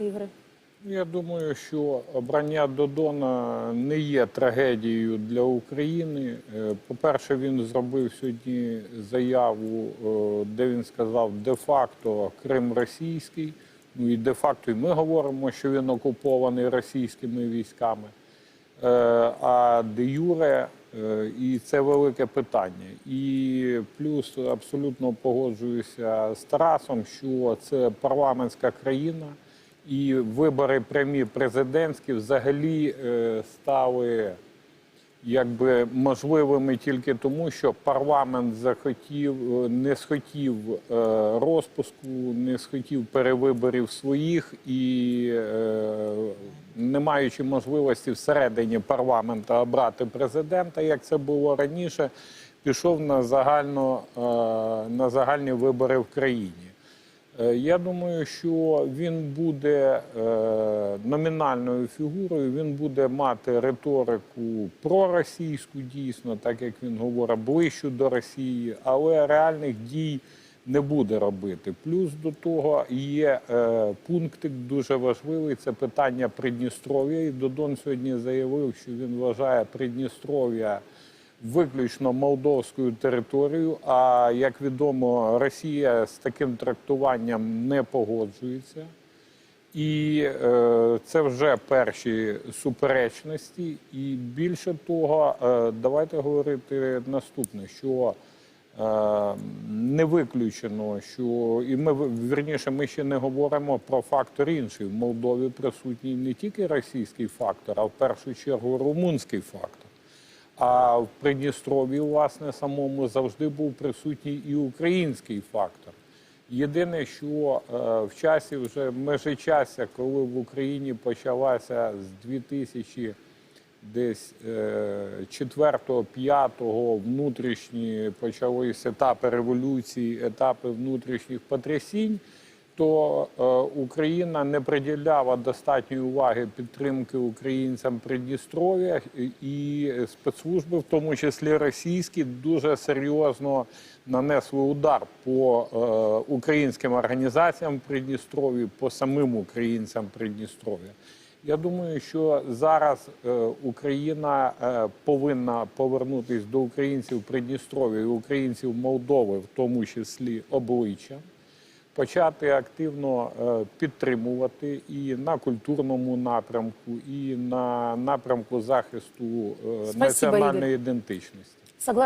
ігри? Я думаю, що обрання Додона не є трагедією для України. Е, По-перше, він зробив сьогодні заяву, е, де він сказав де-факто Крим російський. Ну і де-факто і ми говоримо, що він окупований російськими військами. Е, А де Юре, і це велике питання. І плюс абсолютно погоджуюся з Тарасом, що це парламентська країна, і вибори прямі президентські взагалі е, стали якби можливими тільки тому, що парламент захотів, е, не схотів е, розпуску, не схотів перевиборів своїх і, не маючи можливості всередині парламента обрати президента, як це було раніше, пішов на загально на загальні вибори в країні. Е, Я думаю, що він буде е, номінальною фігурою, він буде мати риторику проросійську, дійсно, так як він говорить, ближчу до Росії, але реальних дій не буде робити. Плюс до того є е, пунктик дуже важливий це питання Придністров'я. І Додон сьогодні заявив, що він вважає Придністров'я виключно молдовською територією. А як відомо, Росія з таким трактуванням не погоджується. І е, це вже перші суперечності. І більше того, е, давайте говорити наступне, що е, не виключено, що і ми вірніше, ми ще не говоримо про фактор інший. В Молдові присутній не тільки російський фактор, а в першу чергу румунський фактор. А в Придністров'ї, власне, самому завжди був присутній і український фактор. Єдине, що е, в часі вже межичася, коли в Україні почалася з 2000 десь е, 4-5 внутрішні почалися етапи революції, етапи внутрішніх потрясінь, то е, Україна не приділяла достатньої уваги підтримки українцям Придністров'я, і спецслужби, в тому числі російські, дуже серйозно нанесли удар по е, українським організаціям в Придністров'ї, по самим українцям Придністров'я. Я думаю, що зараз е, Україна повинна повернутися до українців Придністров'я і українців Молдови, в тому числі обличчям, почати активно е, підтримувати і на культурному напрямку, і на напрямку захисту е, Спасибо, національної ідентичності.